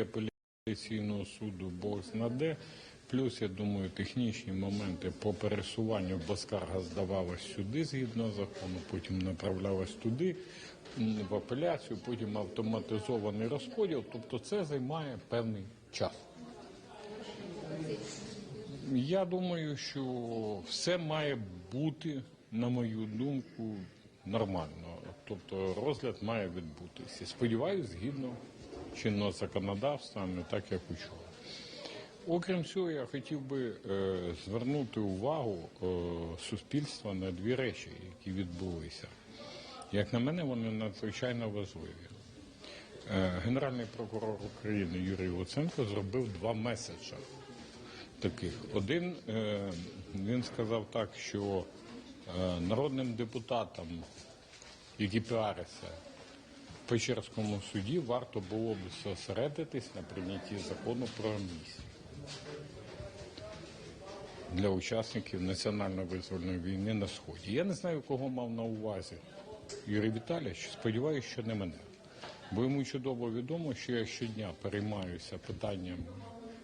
апеляційного суду Бог знаде. Плюс, я думаю, технічні моменти по пересуванню, бо скарга здавалась сюди згідно закону, потім направлялась туди, в апеляцію, потім автоматизований розподіл. Тобто це займає певний час. Я думаю, що все має бути, на мою думку, нормально. Тобто розгляд має відбутися. Сподіваюсь, згідно чинного законодавства, не так як учора. Окрім цього, я хотів би е, звернути увагу е, суспільства на дві речі, які відбулися. Як на мене, вони надзвичайно важливі. Е, Генеральний прокурор України Юрій Луценко зробив два меседжі таких. Один е, він сказав так, що е, народним депутатам, які піаряться Печерському суді, варто було б зосередитись на прийнятті закону про амністію для учасників національно-визвольної війни на сході. Я не знаю, кого мав на увазі Юрій Віталійович. Сподіваюся, що не мене. Бо йому чудово відомо, що я щодня переймаюся питанням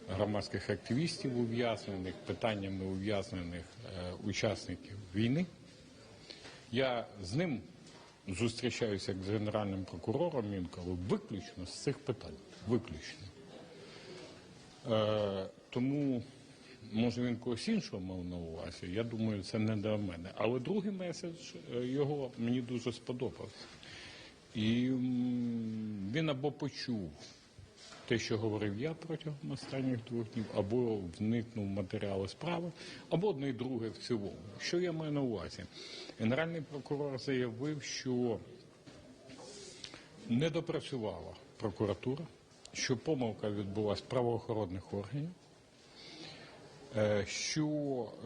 громадських активістів ув'язнених, питаннями ув'язнених е, учасників війни. Я з ним зустрічаюся з генеральним прокурором інколи виключно з цих питань. Виключно. Е, тому, може, він когось іншого мав на увазі. Я думаю, це не до мене. Але другий меседж е, його мені дуже сподобався. І він або почув те, що говорив я протягом останніх двох днів, або вникнув в матеріали справи, або одне і друге в цілому. Що я маю на увазі? Генеральний прокурор заявив, що не допрацювала прокуратура, що помилка відбулася правоохоронних органів, е, що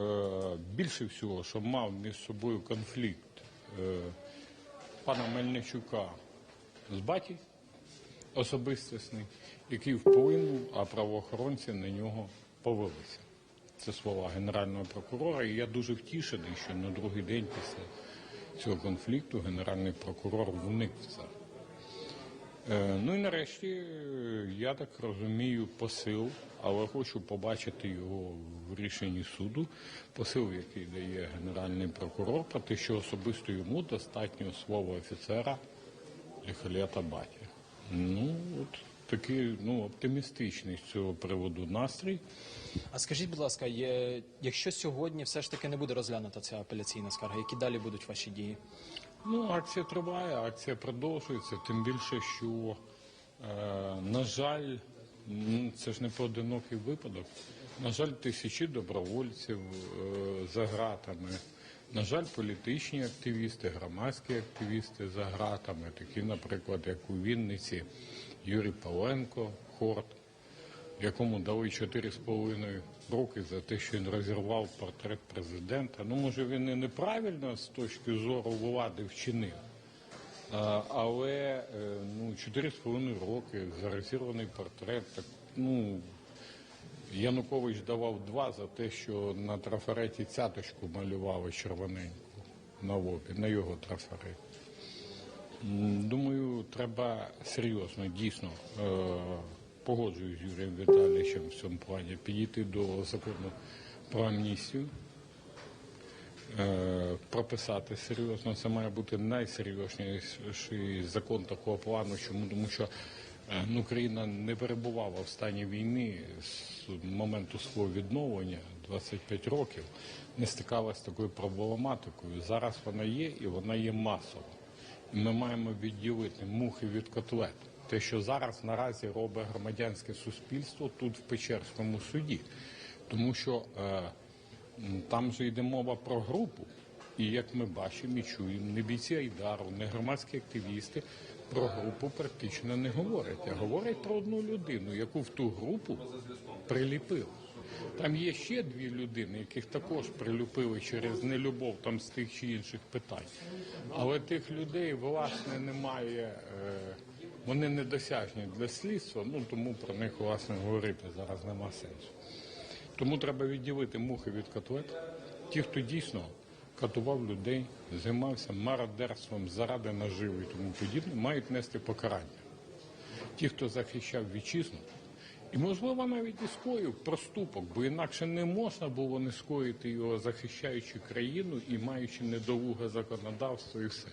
е, більше всього, що мав між собою конфлікт е, пана Мельничука з батьком особистісний, який вплинув, а правоохоронці на нього повелися. Це слова генерального прокурора. І я дуже втішений, що на другий день після цього конфлікту генеральний прокурор вник в це. Е, Ну і нарешті, я так розумію, посил, але хочу побачити його в рішенні суду. Посил, який дає генеральний прокурор, про те, що особисто йому достатньо слова офіцера Ліхолета Батя. Ну, от такий ну, оптимістичний з цього приводу настрій. А скажіть, будь ласка, є, якщо сьогодні все ж таки не буде розглянута ця апеляційна скарга, які далі будуть ваші дії? Ну, акція триває, акція продовжується, тим більше, що, е, на жаль, це ж не поодинокий випадок. На жаль, тисячі добровольців е, за ґратами. На жаль, політичні активісти, громадські активісти за ґратами, такі, наприклад, як у Вінниці Юрій Павленко, Хорт, якому дали 4,5 роки за те, що він розірвав портрет президента. Ну, може, він і неправильно з точки зору влади вчинив. Але е, ну, 4,5 роки за розірваний портрет. Так, ну, Янукович давав два за те, що на трафареті цяточку малювали червоненьку на лобі, на його трафарет. М, Думаю, треба серйозно, дійсно, е, погоджуюсь з Юрієм Віталійовичем в цьому плані, підійти до закону про амністію, е, прописати серйозно. Це має бути найсерйозніший закон такого плану. Чому? Тому що Україна не перебувала в стані війни з моменту свого відновлення 25 років, не стикалася з такою проблематикою. Зараз вона є і вона є масово. І ми маємо відділити мухи від котлет. Те, що зараз наразі робить громадянське суспільство тут в Печерському суді, тому що е, там же йде мова про групу. І як ми бачимо і чуємо, не бійці Айдару, не громадські активісти про групу практично не говорять, а говорять про одну людину, яку в ту групу приліпили. Там є ще дві людини, яких також прилюпили через нелюбов там з тих чи інших питань. Але тих людей власне немає, е, вони недосяжні для слідства, ну тому про них власне говорити зараз нема сенсу. Тому треба відділити мухи від котлет. Ті, хто дійсно катував людей, займався мародерством заради наживи і тому подібне, мають нести покарання. ті, хто захищав вітчизну, і, можливо, навіть і скоїв проступок, бо інакше не можна було не скоїти його, захищаючи країну і маючи недолуге законодавство і все.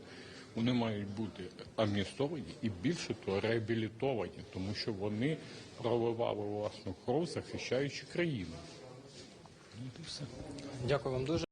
Вони мають бути амністовані і більше того реабілітовані, тому що вони проливали власну кров, захищаючи країну. Ну, і все. Дякую вам дуже.